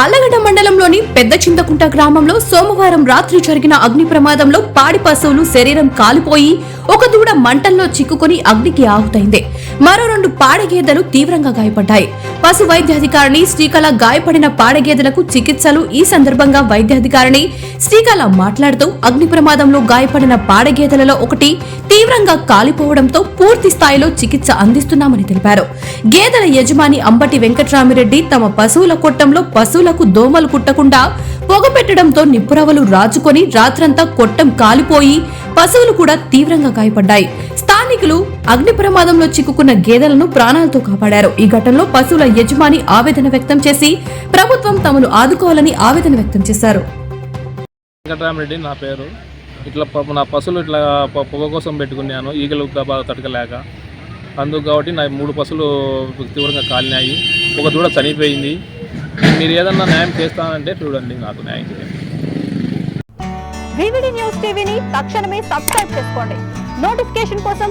ఆలగడ్డ మండలంలోని పెద్ద చింతకుంట గ్రామంలో సోమవారం రాత్రి జరిగిన అగ్ని ప్రమాదంలో పాడి పశువులు శరీరం కాలిపోయి ఒక దూడ మంటల్లో చిక్కుకొని అగ్నికి ఆహుతైంది. మరో రెండు పాడగేదెలు తీవ్రంగా గాయపడ్డాయి. పశు వైద్యాధికారిని శ్రీకళ గాయపడిన పాడగేదెలకు చికిత్సలు ఈ సందర్భంగా వైద్యాధికారిని శ్రీకళ మాట్లాడుతూ అగ్ని ప్రమాదంలో గాయపడిన పాడగేదెలలో ఒకటి తీవ్రంగా కాలిపోవడంతో పూర్తి స్థాయిలో చికిత్స అందిస్తున్నామని తెలిపారు. గేదెల యజమాని అంబటి వెంకట్రామిరెడ్డి తమ పశువుల కొట్టంలో పశువులకు దోమలు కుట్టకుండా పొగ పెట్టడంతో నిప్పురవలు రాచుకొని రాత్రంతా కొట్టం కాలిపోయి పశువులు కూడా తీవ్రంగా గాయపడ్డాయి. స్థానికులు అగ్ని ప్రమాదంలో చిక్కుకున్న గేదెలను ప్రాణాలతో కాపాడారు. ఈ ఘటనలో పశువుల యజమాని ఆవేదన వ్యక్తం చేసి ప్రభుత్వం తమను ఆదుకోవాలని ఆవేదన వ్యక్తం చేశారు. వెంకటరామరెడ్డి నా పేరు. ఇట్లా నా పశువులు ఇట్లా పొగ కోసం పెట్టుకున్నాను. ఈగలు బాగా తడకలేక అందుకు కాబట్టి నా మూడు పశువులు తీవ్రంగా కాలినాయి. ఒక దూడ చనిపోయింది. మీరు ఏదన్నా న్యాయం చేస్తానంటే చూడండి నాకు న్యాయం చేయండి. వివిడి న్యూస్ టీవీని తక్షణమే సబ్స్క్రైబ్ చేసుకోండి. నోటిఫికేషన్ కోసం